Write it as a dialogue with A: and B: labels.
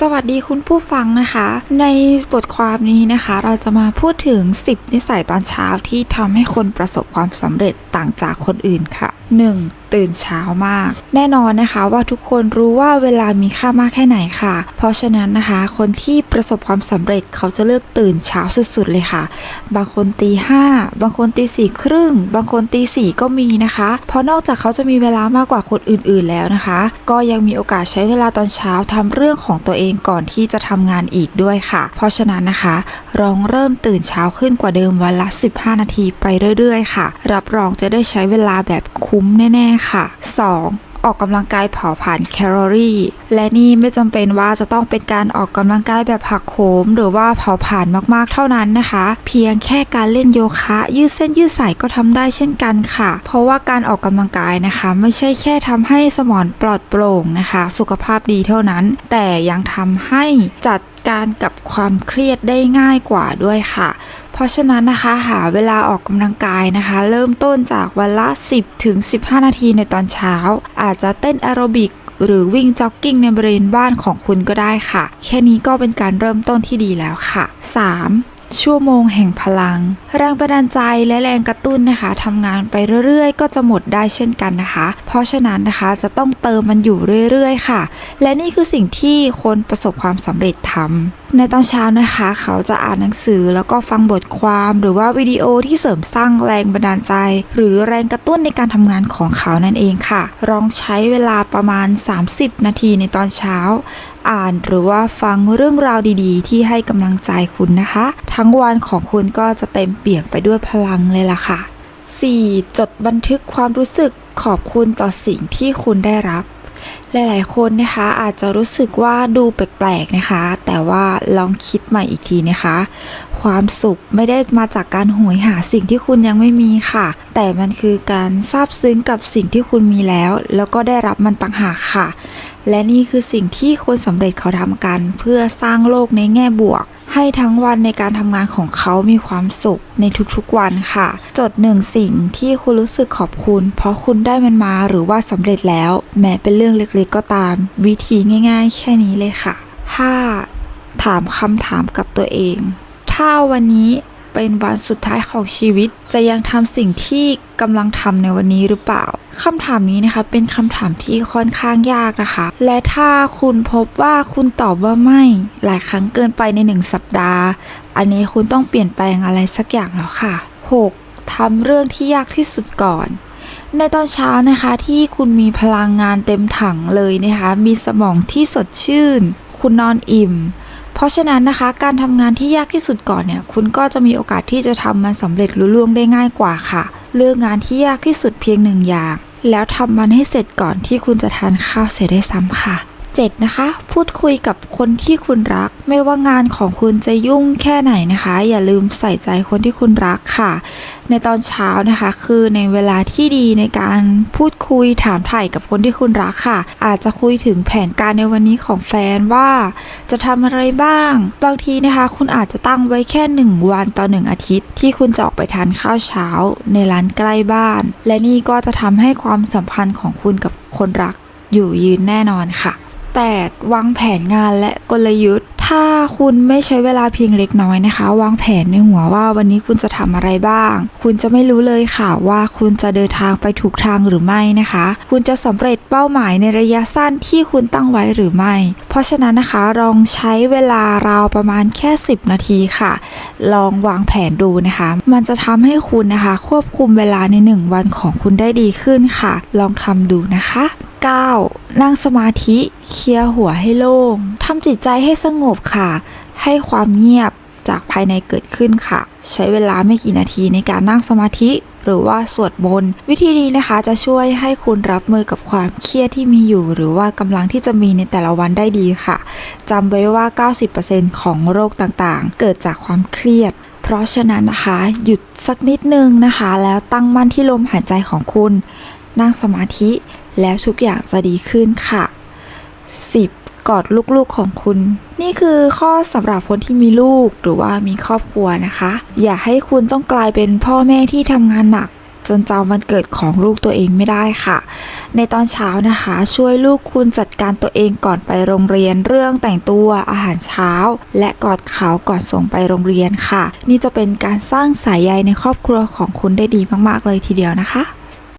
A: สวัสดีคุณผู้ฟังนะคะ ในบทความนี้นะคะ เราจะมาพูดถึง 10 นิสัยตอนเช้าที่ทำให้คนประสบความสำเร็จต่างจากคนอื่นค่ะ 1. ตื่นเช้ามาก แน่นอนนะคะว่าทุกคนรู้ว่าเวลามีค่ามากแค่ไหนค่ะ เพราะฉะนั้นนะคะ คนที่ประสบความสำเร็จเขาจะเลือกตื่นเช้าสุดๆเลยค่ะ บางคนตีห้าบางคนตีสี่ครึ่ง บางคนตีสี่ก็มีนะคะ เพราะนอกจากเขาจะมีเวลามากกว่าคนอื่นๆแล้วนะคะ ก็ยังมีโอกาสใช้เวลาตอนเช้าทำเรื่องของตัวเองก่อนที่จะทำงานอีกด้วยค่ะ เพราะฉะนั้นนะคะลองเริ่มตื่นเช้าขึ้นกว่าเดิมวันละ 15 นาทีไปเรื่อยๆ ค่ะ รับรองจะได้ใช้เวลาแบบคุ้มแน่ ๆ ค่ะ 2. ออกกำลังกายเผาผลาญแคลอรี่ และนี่ไม่จำเป็นว่าจะต้องเป็นการออกกำลังกายแบบหักโหมหรือว่าเผาผลาญมากๆเท่านั้นนะคะ เพียงแค่การเล่นโยคะ ยืดเส้นยืดสายก็ทำได้เช่นกันค่ะ เพราะว่าการออกกำลังกายนะคะ ไม่ใช่แค่ทำให้สมองปลอดโปร่งนะคะ สุขภาพดีเท่านั้น แต่ยังทำให้จัดการกับความเครียดได้ง่ายกว่าด้วยค่ะ ราะฉะนั้นนะคะหาเวลาออกกำลังกายนะคะ เริ่มต้นจากวันละ 10ถึง15 นาทีในตอนเช้า อาจจะเต้นแอโรบิกหรือวิ่งจ็อกกิ้งในบริเวณบ้านของคุณก็ได้ค่ะ แค่นี้ก็เป็นการเริ่มต้นที่ดีแล้วค่ะ 3. ชั่วโมงแห่งพลัง แรงบันดาลใจและแรงกระตุ้นนะคะทำงานไปเรื่อยๆ ก็จะหมดได้เช่นกันนะคะ เพราะฉะนั้นนะคะจะต้องเติมมันอยู่เรื่อยๆ ค่ะ และนี่คือสิ่งที่คนประสบความสำเร็จทำในตอนเช้านะคะ เขาจะอ่านหนังสือแล้วก็ฟังบทความหรือว่าวิดีโอที่เสริมสร้างแรงบันดาลใจ หรือแรงกระตุ้นในการทำงานของเขานั่นเองค่ะลองใช้เวลาประมาณ 30 นาทีในตอนเช้า อ่านหรือว่าฟังเรื่องราวดีๆ ที่ให้กำลังใจคุณนะคะ ทั้งวันของคุณก็จะเต็มเปี่ยมไปด้วยพลังเลยล่ะค่ะ 4. จดบันทึกความรู้สึกขอบคุณต่อสิ่งที่คุณได้รับ หลาย ๆ คนนะคะอาจจะรู้สึกว่าดูแปลก ๆ นะคะ แต่ว่าลองคิดใหม่อีกทีนะคะ ความสุขไม่ได้มาจากการหวยหาสิ่งที่คุณยังไม่มีค่ะ แต่มันคือการซาบซึ้งกับสิ่งที่คุณมีแล้ว แล้วก็ได้รับมันต่างหากค่ะ และนี่คือสิ่งที่คนสำเร็จเขาทำกัน เพื่อสร้างโลกในแง่บวก ให้ทั้งวันในการทำงานของเขามีความสุขในทุกๆวันค่ะ จดหนึ่งสิ่งที่คุณรู้สึกขอบคุณ เพราะคุณได้มันมาหรือว่าสำเร็จแล้ว แม้เป็นเรื่องเล็กๆก็ตาม วิธีง่าย ๆ แค่นี้เลยค่ะ 5. ถามคำถามกับตัวเอง ถ้าวันนี้ เป็นวันสุดท้ายของชีวิต จะยังทำสิ่งที่กำลังทำในวันนี้หรือเปล่าคำถามนี้นะคะเป็นคำถามที่ค่อนข้างยากนะคะ และถ้าคุณพบว่าคุณตอบว่าไม่ หลายครั้งเกินไปในหนึ่งสัปดาห์ อันนี้คุณต้องเปลี่ยนแปลงอะไรสักอย่างแล้วค่ะ 6. ทำเรื่องที่ยากที่สุดก่อนในตอนเช้านะคะที่คุณมีพลังงานเต็มถังเลยนะคะ มีสมองที่สดชื่น คุณนอนอิ่ม เพราะฉะนั้นนะคะ การทำงานที่ยากที่สุดก่อนเนี่ยคุณก็จะมีโอกาสที่จะทำมันสำเร็จลุล่วงได้ง่ายกว่าค่ะ เลือกงานที่ยากที่สุดเพียงหนึ่งอย่าง แล้วทำมันให้เสร็จก่อนที่คุณจะทานข้าวเสร็จได้ซ้ำค่ะ 7. นะคะ พูดคุยกับคนที่คุณรัก ไม่ว่างานของคุณจะยุ่งแค่ไหนนะคะ อย่าลืมใส่ใจคนที่คุณรักค่ะ ในตอนเช้านะคะ คือในเวลาที่ดีในการพูดคุยถามถ่ายกับคนที่คุณรักค่ะ อาจจะคุยถึงแผนการในวันนี้ของแฟนว่า จะทำอะไรบ้าง บางทีนะคะ คุณอาจจะตั้งไว้แค่หนึ่งวันต่อหนึ่งอาทิตย์ ที่คุณจะออกไปทานข้าวเช้า ในร้านใกล้บ้าน และนี่ก็จะทำให้ความสัมพันธ์ของคุณกับคนรักอยู่ยืนแน่นอนค่ะ 8. วางแผนงานและกลยุทธ์ ถ้าคุณไม่ใช้เวลาเพียงเล็กน้อยนะคะ วางแผนในหัวว่าวันนี้คุณจะทำอะไรบ้าง คุณจะไม่รู้เลยค่ะว่าคุณจะเดินทางไปถูกทางหรือไม่นะคะ คุณจะสำเร็จเป้าหมายในระยะสั้นที่คุณตั้งไว้หรือไม่ เพราะฉะนั้นนะคะลองใช้เวลาราวประมาณแค่ 10 นาทีค่ะ ลองวางแผนดูนะคะ มันจะทำให้คุณนะคะ ควบคุมเวลาใน 1 วันของคุณได้ดีขึ้นค่ะ ลองทำดูนะคะ 9. นั่งสมาธิเคลียร์หัวให้โล่งทำจิตใจให้สงบค่ะ ให้ความเงียบจากภายในเกิดขึ้นค่ะ ใช้เวลาไม่กี่นาทีในการนั่งสมาธิหรือว่าสวดมนต์วิธีนี้นะคะจะช่วยให้คุณรับมือกับความเครียดที่มีอยู่ หรือว่ากำลังที่จะมีในแต่ละวันได้ดีค่ะจำไว้ว่า 90%ของโรคต่างๆ เกิดจากความเครียด เพราะฉะนั้นนะคะ หยุดสักนิดนึงนะคะ แล้วตั้งมั่นที่ลมหายใจของคุณ นั่งสมาธิ แล้วทุกอย่างจะดีขึ้นค่ะ 10. กอดลูกๆของคุณ นี่คือข้อสำหรับคนที่มีลูกหรือว่ามีครอบครัวนะคะ อย่าให้คุณต้องกลายเป็นพ่อแม่ที่ทำงานหนักจนจำวันเกิดของลูกตัวเองไม่ได้ค่ะ ในตอนเช้านะคะ ช่วยลูกคุณจัดการตัวเองก่อนไปโรงเรียน เรื่องแต่งตัวอาหารเช้า และกอดเขาก่อนส่งไปโรงเรียนค่ะ นี่จะเป็นการสร้างสายใยในครอบครัวของคุณได้ดีมากๆเลยทีเดียวนะคะ